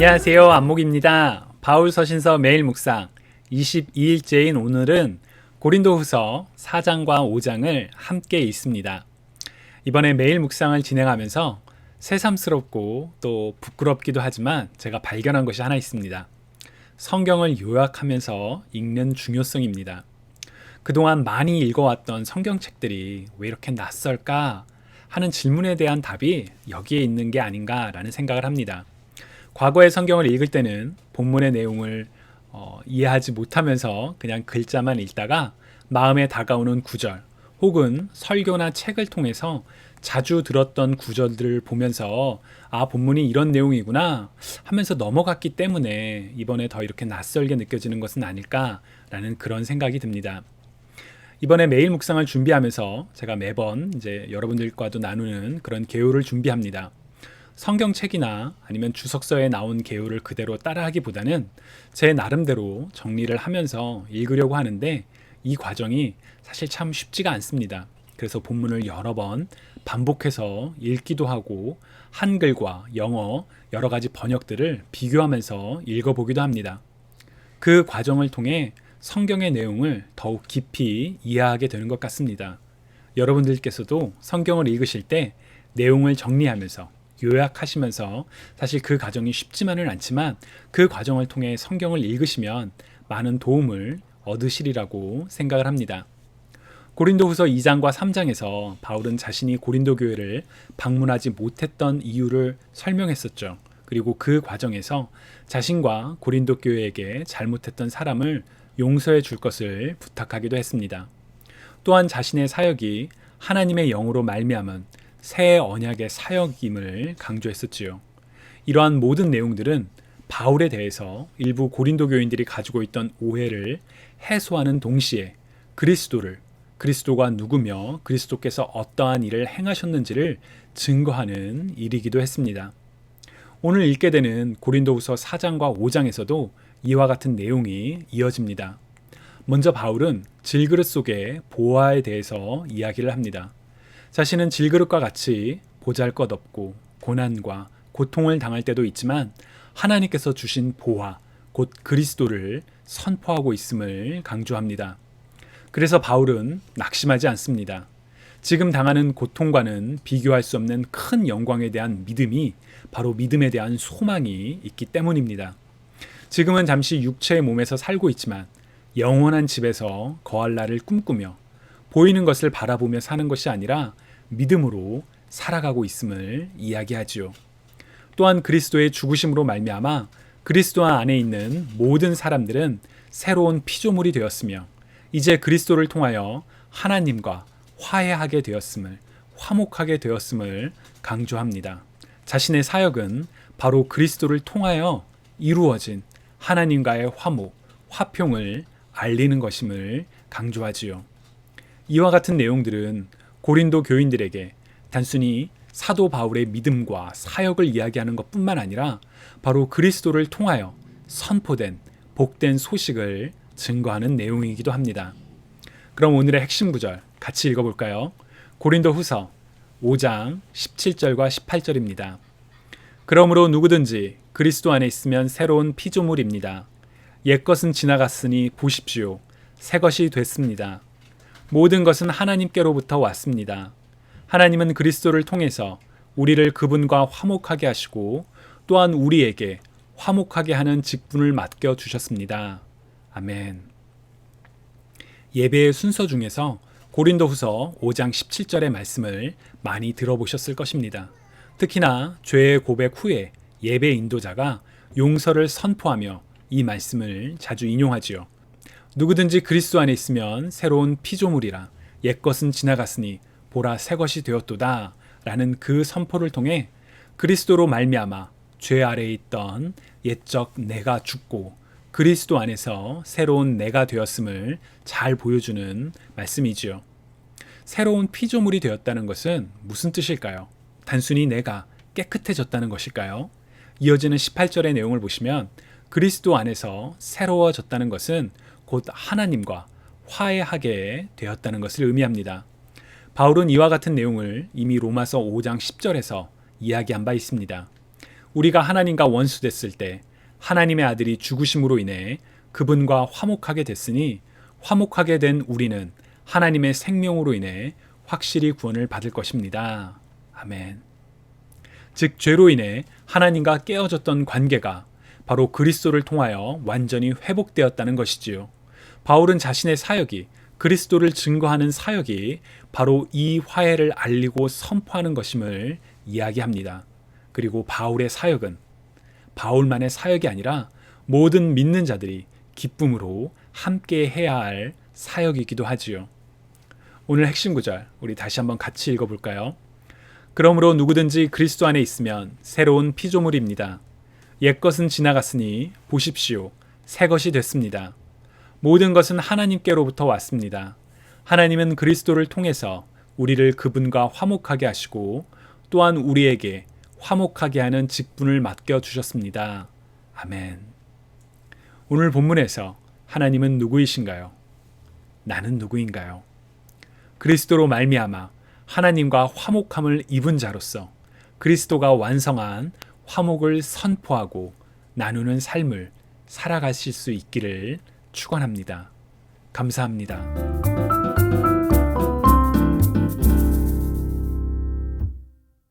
안녕하세요. 안목입니다. 바울 서신서 매일 묵상 22일째인 오늘은 고린도후서 4장과 5장을 함께 읽습니다. 이번에 매일 묵상을 진행하면서 새삼스럽고 또 부끄럽기도 하지만 제가 발견한 것이 하나 있습니다. 성경을 요약하면서 읽는 중요성입니다. 그동안 많이 읽어왔던 성경책들이 왜 이렇게 낯설까 하는 질문에 대한 답이 여기에 있는 게 아닌가라는 생각을 합니다. 과거의 성경을 읽을 때는 본문의 내용을 어, 이해하지 못하면서 그냥 글자만 읽다가 마음에 다가오는 구절 혹은 설교나 책을 통해서 자주 들었던 구절들을 보면서 아 본문이 이런 내용이구나 하면서 넘어갔기 때문에 이번에 더 이렇게 낯설게 느껴지는 것은 아닐까라는 그런 생각이 듭니다. 이번에 매일 묵상을 준비하면서 제가 매번 이제 여러분들과도 나누는 그런 개요를 준비합니다. 성경책이나 아니면 주석서에 나온 개요를 그대로 따라하기보다는 제 나름대로 정리를 하면서 읽으려고 하는데 이 과정이 사실 참 쉽지가 않습니다. 그래서 본문을 여러 번 반복해서 읽기도 하고 한글과 영어 여러 가지 번역들을 비교하면서 읽어보기도 합니다. 그 과정을 통해 성경의 내용을 더욱 깊이 이해하게 되는 것 같습니다. 여러분들께서도 성경을 읽으실 때 내용을 정리하면서 요약하시면서 사실 그 과정이 쉽지만은 않지만 그 과정을 통해 성경을 읽으시면 많은 도움을 얻으시리라고 생각을 합니다. 고린도후서 2장과 3장에서 바울은 자신이 고린도 교회를 방문하지 못했던 이유를 설명했었죠. 그리고 그 과정에서 자신과 고린도 교회에게 잘못했던 사람을 용서해 줄 것을 부탁하기도 했습니다. 또한 자신의 사역이 하나님의 영으로 말미암은 새 언약의 사역임을 강조했었지요. 이러한 모든 내용들은 바울에 대해서 일부 고린도 교인들이 가지고 있던 오해를 해소하는 동시에 그리스도를 그리스도가 누구며 그리스도께서 어떠한 일을 행하셨는지를 증거하는 일이기도 했습니다. 오늘 읽게 되는 고린도후서 4장과 5장에서도 이와 같은 내용이 이어집니다. 먼저 바울은 질그릇 속의 보화에 대해서 이야기를 합니다. 자신은 질그릇과 같이 보잘 것 없고 고난과 고통을 당할 때도 있지만 하나님께서 주신 보화, 곧 그리스도를 선포하고 있음을 강조합니다. 그래서 바울은 낙심하지 않습니다. 지금 당하는 고통과는 비교할 수 없는 큰 영광에 대한 믿음이 바로 믿음에 대한 소망이 있기 때문입니다. 지금은 잠시 육체의 몸에서 살고 있지만 영원한 집에서 거할 날을 꿈꾸며 보이는 것을 바라보며 사는 것이 아니라 믿음으로 살아가고 있음을 이야기하지요. 또한 그리스도의 죽으심으로 말미암아 그리스도 안에 있는 모든 사람들은 새로운 피조물이 되었으며 이제 그리스도를 통하여 하나님과 화해하게 되었음을 화목하게 되었음을 강조합니다. 자신의 사역은 바로 그리스도를 통하여 이루어진 하나님과의 화목, 화평을 알리는 것임을 강조하지요. 이와 같은 내용들은 고린도 교인들에게 단순히 사도 바울의 믿음과 사역을 이야기하는 것뿐만 아니라 바로 그리스도를 통하여 선포된 복된 소식을 증거하는 내용이기도 합니다. 그럼 오늘의 핵심 구절 같이 읽어볼까요? 고린도 후서 5장 17절과 18절입니다. 그러므로 누구든지 그리스도 안에 있으면 새로운 피조물입니다. 옛것은 지나갔으니 보십시오. 새 것이 됐습니다. 모든 것은 하나님께로부터 왔습니다. 하나님은 그리스도를 통해서 우리를 그분과 화목하게 하시고 또한 우리에게 화목하게 하는 직분을 맡겨 주셨습니다. 아멘. 예배의 순서 중에서 고린도후서 5장 17절의 말씀을 많이 들어보셨을 것입니다. 특히나 죄의 고백 후에 예배 인도자가 용서를 선포하며 이 말씀을 자주 인용하지요. 누구든지 그리스도 안에 있으면 새로운 피조물이라 옛것은 지나갔으니 보라 새 것이 되었도다 라는 그 선포를 통해 그리스도로 말미암아 죄 아래에 있던 옛적 내가 죽고 그리스도 안에서 새로운 내가 되었음을 잘 보여주는 말씀이지요. 새로운 피조물이 되었다는 것은 무슨 뜻일까요? 단순히 내가 깨끗해졌다는 것일까요? 이어지는 18절의 내용을 보시면 그리스도 안에서 새로워졌다는 것은 곧 하나님과 화해하게 되었다는 것을 의미합니다. 바울은 이와 같은 내용을 이미 로마서 5장 10절에서 이야기한 바 있습니다. 우리가 하나님과 원수 됐을 때 하나님의 아들이 죽으심으로 인해 그분과 화목하게 됐으니 화목하게 된 우리는 하나님의 생명으로 인해 확실히 구원을 받을 것입니다. 아멘. 즉 죄로 인해 하나님과 깨어졌던 관계가 바로 그리스도를 통하여 완전히 회복되었다는 것이지요. 바울은 자신의 사역이 그리스도를 증거하는 사역이 바로 이 화해를 알리고 선포하는 것임을 이야기합니다. 그리고 바울의 사역은 바울만의 사역이 아니라 모든 믿는 자들이 기쁨으로 함께 해야 할 사역이기도 하지요. 오늘 핵심 구절 우리 다시 한번 같이 읽어 볼까요? 그러므로 누구든지 그리스도 안에 있으면 새로운 피조물입니다. 옛것은 지나갔으니 보십시오. 새 것이 됐습니다. 모든 것은 하나님께로부터 왔습니다. 하나님은 그리스도를 통해서 우리를 그분과 화목하게 하시고 또한 우리에게 화목하게 하는 직분을 맡겨 주셨습니다. 아멘. 오늘 본문에서 하나님은 누구이신가요? 나는 누구인가요? 그리스도로 말미암아 하나님과 화목함을 입은 자로서 그리스도가 완성한 화목을 선포하고 나누는 삶을 살아가실 수 있기를 축원합니다. 감사합니다.